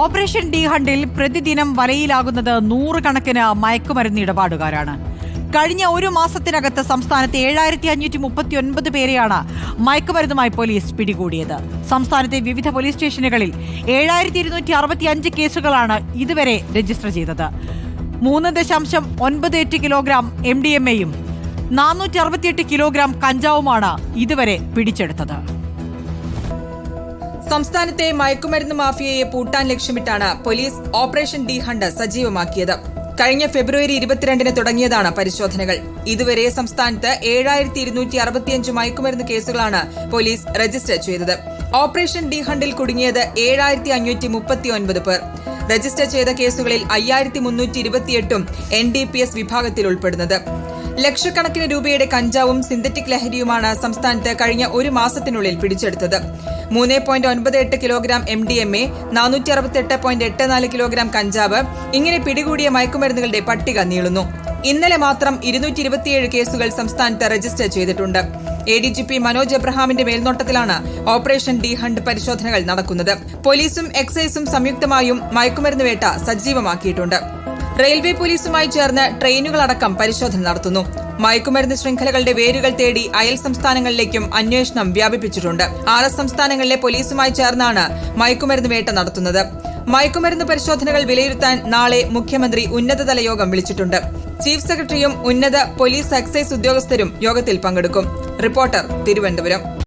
Operation D ഹണ്ടിൽ പ്രതിദിനം വലയിലാകുന്നത് നൂറുകണക്കിന് മയക്കുമരുന്ന് ഇടപാടുകാരാണ്. കഴിഞ്ഞ ഒരു മാസത്തിനകത്ത് സംസ്ഥാനത്ത് ഏഴായിരത്തി അഞ്ഞൂറ്റി മുപ്പത്തി ഒൻപത് പേരെയാണ് മയക്കുമരുന്നുമായി പോലീസ് പിടികൂടിയത്. സംസ്ഥാനത്തെ വിവിധ പോലീസ് സ്റ്റേഷനുകളിൽ ഏഴായിരത്തി ഇരുന്നൂറ്റി അറുപത്തി അഞ്ച് കേസുകളാണ് ഇതുവരെ രജിസ്റ്റർ ചെയ്തത്. മൂന്ന് ദശാംശം ഒൻപത് എട്ട് കിലോഗ്രാം എം ഡി എം എയും നാനൂറ്റി അറുപത്തിയെട്ട് കിലോഗ്രാം കഞ്ചാവുമാണ് ഇതുവരെ പിടിച്ചെടുത്തത്. സംസ്ഥാനത്തെ മയക്കുമരുന്ന് മാഫിയയെ പൂട്ടാൻ ലക്ഷ്യമിട്ടാണ് പോലീസ് ഓപ്പറേഷൻ ഡി ഹണ്ട് സജീവമാക്കിയത്. കഴിഞ്ഞ ഫെബ്രുവരി ഇരുപത്തിരണ്ടിന് തുടങ്ങിയതാണ് പരിശോധനകൾ. ഇതുവരെ സംസ്ഥാനത്ത് ഏഴായിരത്തി ഇരുന്നൂറ്റി അറുപത്തിയഞ്ച് മയക്കുമരുന്ന് കേസുകളാണ് പോലീസ് രജിസ്റ്റർ ചെയ്തത്. ഓപ്പറേഷൻ ഡി ഹണ്ടിൽ കുടുങ്ങിയത് ഏഴായിരത്തി അഞ്ഞൂറ്റി മുപ്പത്തി ഒൻപത് പേർ. രജിസ്റ്റർ ചെയ്ത കേസുകളിൽ അയ്യായിരത്തി മുന്നൂറ്റി ഇരുപത്തിയെട്ടും എൻ ഡി പി എസ് വിഭാഗത്തിൽ ഉൾപ്പെടുന്നത്. ലക്ഷക്കണക്കിന് രൂപയുടെ കഞ്ചാവും സിന്തറ്റിക് ലഹരിയുമാണ് സംസ്ഥാനത്ത് കഴിഞ്ഞ ഒരു മാസത്തിനുള്ളിൽ പിടിച്ചെടുത്തത്. മൂന്ന് പോയിന്റ് ഒൻപത് എട്ട് kilogram M D M A നാനൂറ്റി അറുപത്തെട്ട് പോയിന്റ് എട്ട് നാല് കിലോഗ്രാം കഞ്ചാവ് ഇങ്ങനെ പിടികൂടിയ മയക്കുമരുന്നുകളുടെ പട്ടിക നീളുന്നു. ഇന്നലെ മാത്രം ഇരുന്നൂറ്റി ഇരുപത്തിയേഴ് കേസുകൾ സംസ്ഥാനത്ത് രജിസ്റ്റർ ചെയ്തിട്ടുണ്ട്. A D G P Manoj എബ്രഹാമിന്റെ മേൽനോട്ടത്തിലാണ് ഓപ്പറേഷൻ ഡി ഹണ്ട് പരിശോധനകൾ നടക്കുന്നത്. പോലീസും എക്സൈസും സംയുക്തമായും മയക്കുമരുന്ന് വേട്ട സജീവമാക്കിയിട്ടുണ്ട്. റെയിൽവേ പോലീസുമായി ചേർന്ന് ട്രെയിനുകളടക്കം പരിശോധന നടത്തുന്നു. മയക്കുമരുന്ന് ശൃംഖലകളുടെ വേരുകൾ തേടി അയൽ സംസ്ഥാനങ്ങളിലേക്കും അന്വേഷണം വ്യാപിപ്പിച്ചിട്ടുണ്ട്. ആറ് സംസ്ഥാനങ്ങളിലെ പോലീസുമായി ചേർന്നാണ് മയക്കുമരുന്ന് വേട്ട നടത്തുന്നത്. മയക്കുമരുന്ന് പരിശോധനകൾ വിലയിരുത്താൻ നാളെ മുഖ്യമന്ത്രി ഉന്നതതല യോഗം വിളിച്ചിട്ടുണ്ട്. ചീഫ് സെക്രട്ടറിയും ഉന്നത പോലീസ് എക്സൈസ് ഉദ്യോഗസ്ഥരും യോഗത്തിൽ പങ്കെടുക്കും. റിപ്പോർട്ടർ തിരുവനന്തപുരം.